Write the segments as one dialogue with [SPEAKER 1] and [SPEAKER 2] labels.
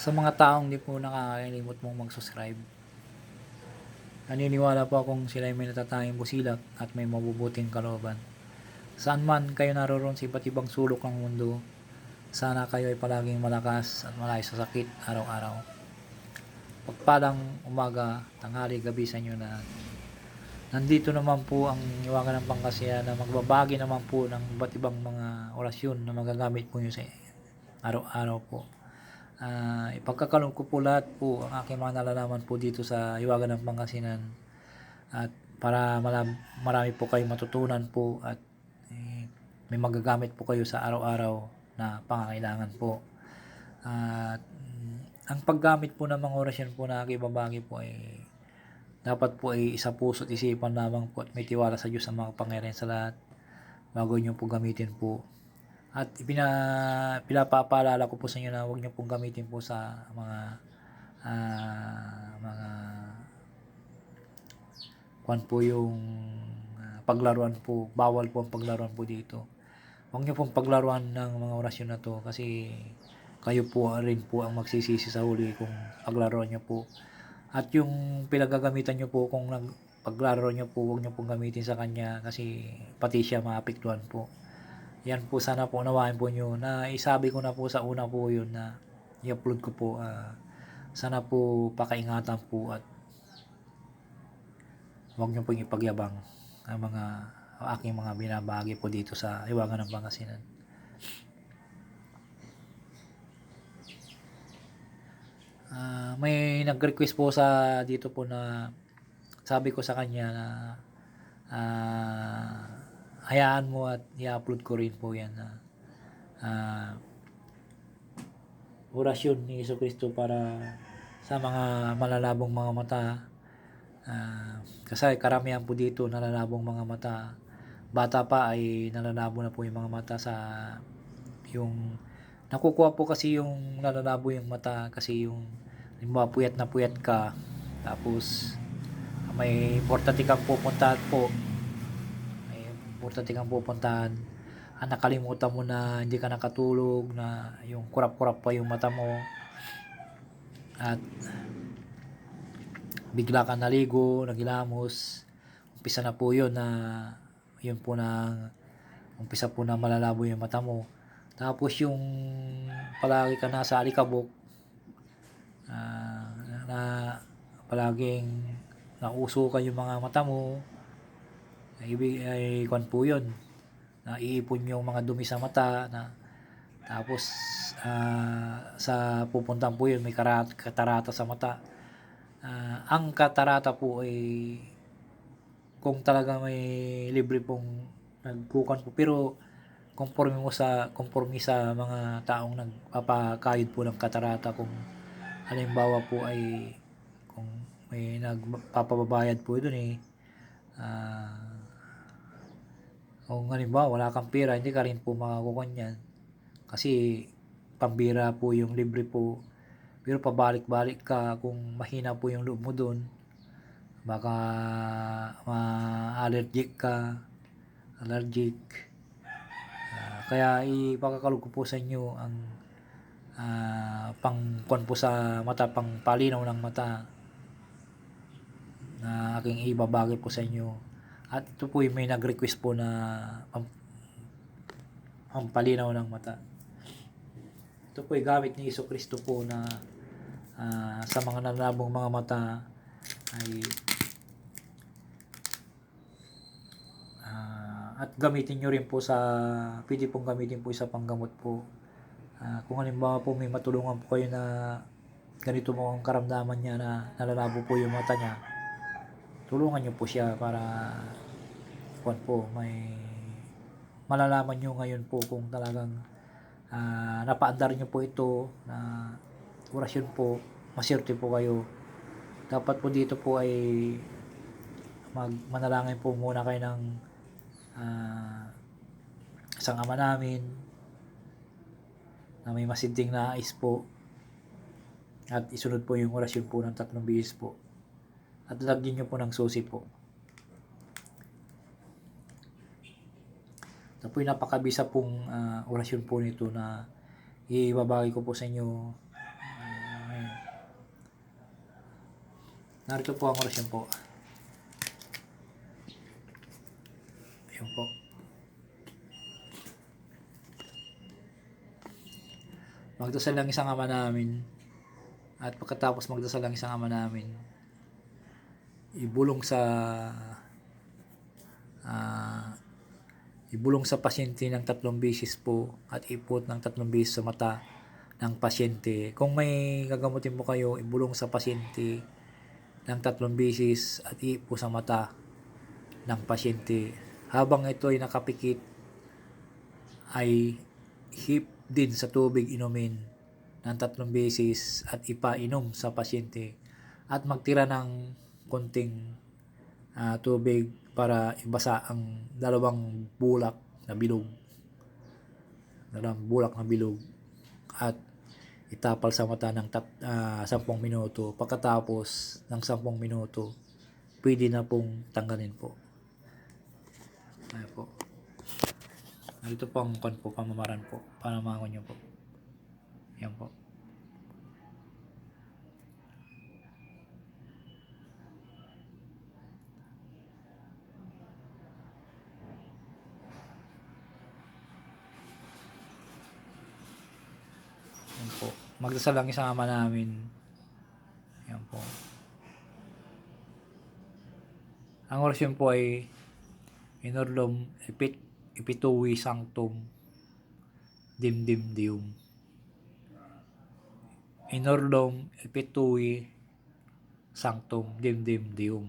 [SPEAKER 1] Sa mga taong di po nakakalimot mong mag-subscribe, naniniwala po akong sila ay may natatanging busilak at may mabubuting kalooban. Saan man kayo naroon sa iba't ibang sulok ng mundo, sana kayo ay palaging malakas at malayo sa sakit araw-araw. Pagpalang umaga, tanghali, gabi sa inyo na nandito naman po ang iwagan ng pangkasya na magbabagi naman po ng iba't ibang mga orasyon na magagamit po nyo sa araw-araw po. Ah, ipagkakalong ko po lahat po ang aking mga nalalaman po dito sa Iwagan ng Pangasinan at para malam, marami po kayong matutunan po at eh, may magagamit po kayo sa araw-araw na pangangailangan po. At mm, ang paggamit po ng mga orasyon po na aking po ay dapat po ay isa puso at isipan lamang po at may tiwala sa Diyos ang mga pangyarihan sa lahat bago nyo po gamitin po. At ipina, pinapaalala ko po sa inyo na huwag nyo pong gamitin po sa mga ah, mga kwan po yung ah, paglaruan po. Bawal po ang paglaruan po dito. Huwag nyo pong paglaruan ng mga orasyon na to kasi kayo po rin po ang magsisisi sa huli kung paglaruan nyo po. At yung pinagagamitan nyo po kung nag paglaro nyo po, huwag nyo pong gamitin sa kanya kasi pati siya maapektuhan po. Yan po sana po nawain po nyo na isabi ko na po sa una po yun na i-upload ko po. ah, sana po pakaingatan po at huwag nyo pong ipagyabang ang mga aking mga binabagi po dito sa Iwagan ng Pangasinan. Ah, may nag-request po sa dito po na sabi ko sa kanya na ah, hayaan mo at i-upload ko rin po yan na ah, orasyon ni Yeso Kristo para sa mga malalabong mga mata. Ah, kasi karamihan po dito nalalabong mga mata. Bata pa ay nalalabo na po yung mga mata sa yung nakukuha po kasi yung nalalabo yung mata kasi yung halimbawa puyat na puyat ka tapos may importante kang pupuntahan po importante kang pupuntahan. Ah, nakalimutan mo na hindi ka nakatulog na yung kurap-kurap pa yung mata mo. At bigla ka naligo, nagilamos. Umpisa na po yun na yun po na umpisa po na malalabo yung mata mo. Tapos yung palagi ka nasa alikabok ah, na palaging nausukan yung mga mata mo ibig- ay kwan po yun. Na iipon yung mga dumi sa mata na tapos ah, sa pupuntahan po yun may karat, katarata sa mata. Ah, ang katarata po ay kung talaga may libre pong nagkukan po pero conforme mo sa conforme sa mga taong nagpapakayod po ng katarata kung halimbawa po ay kung may nagpapababayad po doon eh ah, kung halimbawa wala kang pera hindi ka rin po makakukuha yan kasi pambira po yung libre po. Pero pabalik-balik ka kung mahina po yung loob mo doon baka ma-allergic ka allergic. Ah, kaya ipakakalog ko po sa inyo ang ah, pangkuan po sa mata pang palinaw ng mata na aking ibabagi po sa inyo at ito po may nag-request po na pang, pampalinaw ng mata. Ito po ay gamit ni Iso Kristo po na ah, sa mga nanabong mga mata ay ah, at gamitin nyo rin po sa pwede pong gamitin po sa panggamot po. Ah, kung halimbawa po may matulungan po kayo na ganito mo ang karamdaman niya na nalalabo po yung mata niya tulungan nyo po siya para kuwan po may malalaman nyo ngayon po kung talagang ah, napaandar nyo po ito na orasyon po maswerte po kayo. Dapat po dito po ay mag manalangin po muna kayo ng ah, isang ama namin na may masinting nais po at isunod po yung orasyon po ng tatlong bihis po. At lagyan nyo po ng susi po Ito po yung napakabisa pong uh, orasyon po nito na ibabagi ko po sa inyo. Uh, narito po ang orasyon po. Ayun po. Magdasal lang isang ama namin. At pagkatapos magdasal lang isang ama namin, ibulong sa uh, ibulong sa pasyente ng tatlong beses po at ipot ng tatlong beses sa mata ng pasyente. Kung may gagamutin mo kayo, ibulong sa pasyente ng tatlong beses at ipo sa mata ng pasyente. Habang ito ay nakapikit, ay hip din sa tubig inumin ng tatlong beses at ipainom sa pasyente at magtira ng konting ah, tubig para ibasa ang dalawang bulak na bilog. Dalawang bulak na bilog at itapal sa mata ng tat, ah, 10 minuto. Pagkatapos ng 10 minuto, pwede na pong tanggalin po. Ayan po. Narito po ang kan po, pamamaran po, para makakon nyo po. Yan po. Yan po. Magdasal lang isang ama namin. Yan po. Ang orasyon po ay Inorlom epit ipituwi sanctum dimdim dium. Inorlom epituwi sanctum dimdim dium.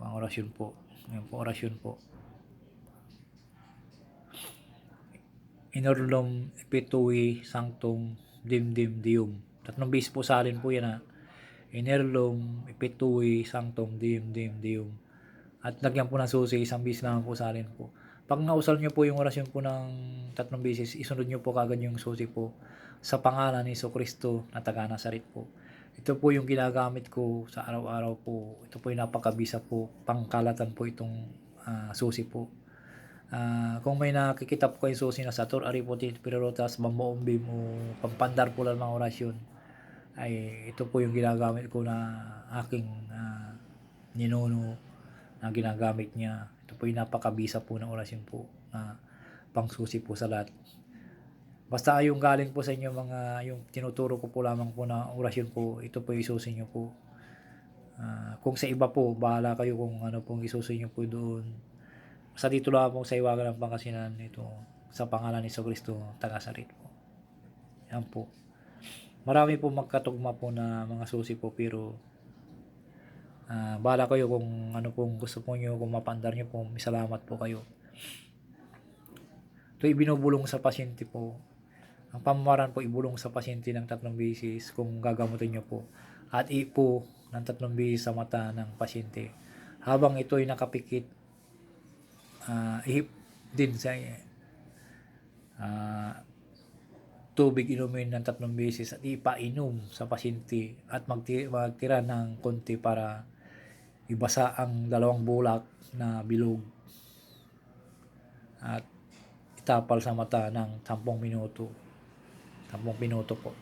[SPEAKER 1] Ang orasyon po. Yan po orasyon po. Inorlom epituwi sanctum dimdim dium. Tatlong base po sa alin po yan ha. Inerlum epituwi sanctum dim dim dium. At lagyan po ng susi, isang bis lang po sa alin po. Pag nausal nyo po yung orasyon po ng tatlong bisis, isunod nyo po kagad yung susi po sa pangalan ni Iso Kristo na taga Nazaret po. Ito po yung ginagamit ko sa araw-araw po. Ito po yung napakabisa po. Pangkalatan po itong ah, susi po. Ah, kung may nakikita po kayong susi na Satur, Aripotin, Pirotas, Mamoombi mo, pampandar po lang mga orasyon, ay ito po yung ginagamit ko na aking ah, ninuno na ginagamit niya. Ito po yung napakabisa po ng orasyon po na pangsusi po sa lahat. Basta yung galing po sa inyo mga yung tinuturo ko po lamang po na orasyon po, ito po isusi niyo po. Ah, kung sa iba po, bahala kayo kung ano pong isusi niyo po doon. Dito lang po sa iwagan ng pangasinan ito sa pangalan ni Kristo taga-sarit po. Yan po. Marami po magkatugma po na mga susi po pero Ah, bahala kayo kung ano pong gusto po nyo, kung mapandar nyo po, salamat po kayo. Ito ibinubulong sa pasyente po. Ang pamamaraan po ibulong sa pasyente ng tatlong beses kung gagamutin nyo po. At ipo ng tatlong beses sa mata ng pasyente. Habang ito ay nakapikit, ah, ihip din sa ah, tubig inumin ng tatlong beses at ipainom sa pasyente at magti- magtira ng konti para ibasa ang dalawang bulak na bilog at itapal sa mata ng 10 minuto. 10 minuto po.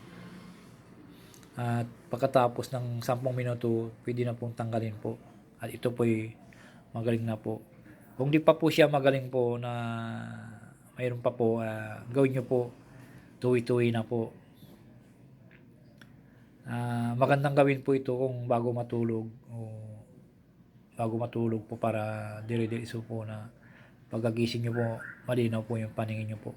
[SPEAKER 1] At pagkatapos ng 10 minuto pwede na pong tanggalin po. At ito po magaling na po kung di pa po siya magaling po na mayroon pa po ah, gawin nyo po tuwi-tuwi na po Ah, magandang gawin po ito kung bago matulog o bago matulog po para dire-diretso po na pagkagising nyo po, malinaw po yung paningin nyo po.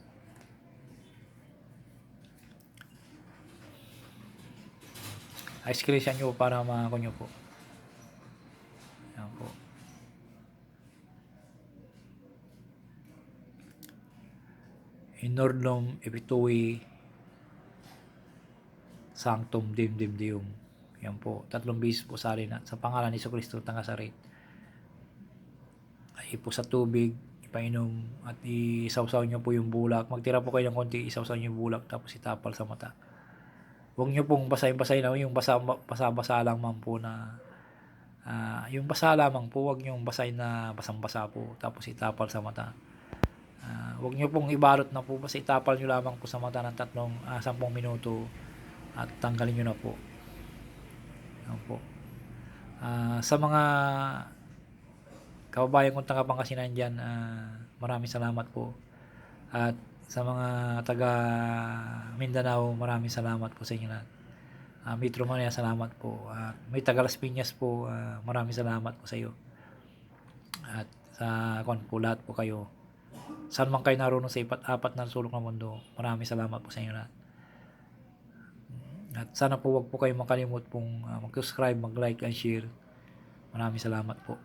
[SPEAKER 1] Ay, screenshot nyo para makako nyo po. Yan po. Inordlum epitui sanctum dim dim dium. Yan po. Tatlong beses po sa na sa pangalan ni Kristo Tangasarit. Ay po sa tubig, ipainom at isawsaw nyo po yung bulak. Magtira po kayo ng konti, isawsaw nyo yung bulak tapos itapal sa mata. Huwag nyo pong basahin-basahin na yung basa, basa-basa lang man po na ah, yung basa lamang po, huwag nyo basahin na basang-basa po tapos itapal sa mata. Ah, huwag nyo pong ibalot na po, basta itapal nyo lamang po sa mata ng tatlong, ah, 10 minuto at tanggalin nyo na po. Yan po. Ah, sa mga kababayan kong taga Pangasinan dyan, ah, maraming salamat po. At sa mga taga Mindanao, maraming salamat po sa inyo lahat. Ah, Metro Manila, salamat po. At may taga Las Piñas po, ah, maraming salamat po sa iyo. At sa kon po lahat po kayo. Saan man kayo naroon sa ipat apat na sulok ng mundo, maraming salamat po sa inyo lahat. At sana po wag po kayo makalimot pong ah, mag-subscribe, mag-like and share. Maraming salamat po.